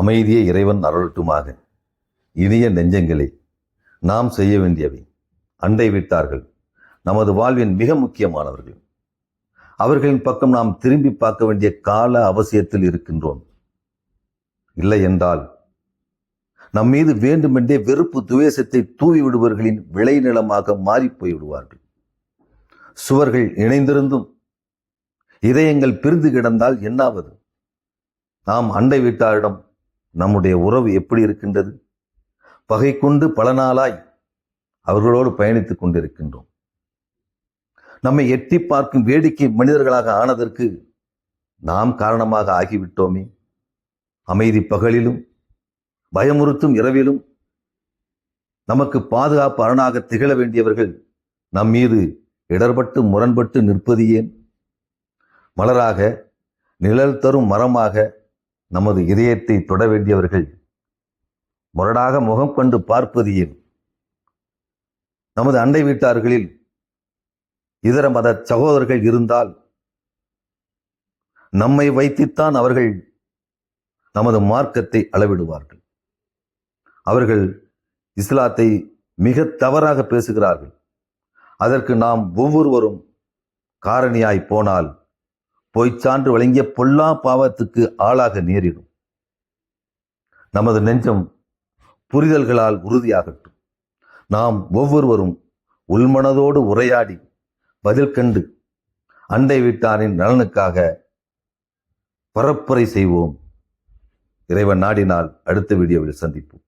அமைதியை இறைவன் அருளட்டுமாக. இனிய நெஞ்சங்களே நாம் செய்ய வேண்டியவை அண்டை விட்டார்கள் நமது வாழ்வின் மிக முக்கியமானவர்கள். அவர்களின் பக்கம் நாம் திரும்பி பார்க்க வேண்டிய கால அவசியத்தில் இருக்கின்றோம். இல்லை என்றால் நம் மீது வேண்டுமென்றே வெறுப்பு துவேஷத்தை தூவி விடுபவர்களின் விளைநிலமாக மாறிப் போய் விடுவார்கள் சுவர்கள் இணைந்திருந்தும் இதயங்கள் பிரிந்து கிடந்தால் என்னாவது? நாம் அண்டை வீட்டாரிடம் நம்முடைய உறவு எப்படி இருக்கின்றது? பகை கொண்டு பல நாளாய் அவர்களோடு பயணித்துக் கொண்டிருக்கின்றோம். நம்மை எட்டி பார்க்கும் வேடிக்கை மனிதர்களாக ஆனதற்கு நாம் காரணமாக ஆகிவிட்டோமே. அமைதி பகலிலும் பயமுறுத்தும் இரவிலும் நமக்கு பாதுகாப்பு அரணாக திகழ வேண்டியவர்கள் நம் மீது இடர்பட்டு முரண்பட்டு நிற்பது ஏன்? மலராக நிழல் தரும் மரமாக நமது இதயத்தை தொட வேண்டியவர்கள் முரடாக முகம் கண்டு பார்ப்பது ஏன்? நமது அண்டை வீட்டார்களில் இதர மத சகோதரர்கள் இருந்தால் நம்மை வைத்துத்தான் அவர்கள் நமது மார்க்கத்தை அளவிடுவார்கள். அவர்கள் இஸ்லாத்தை மிக தவறாக பேசுகிறார்கள். அதற்கு நாம் ஒவ்வொருவரும் காரணியாய் போனால் பொய்ச்சான்று வழங்கிய பொல்லா பாவத்துக்கு ஆளாக நேரிடும். நமது நெஞ்சம் புரிதல்களால் உறுதியாகட்டும். நாம் ஒவ்வொருவரும் உள்மனதோடு உரையாடி பதில் கண்டு அண்டை வீட்டாரின் நலனுக்காக பரப்புரை செய்வோம். இறைவன் நாடினால் அடுத்த வீடியோவில் சந்திப்போம்.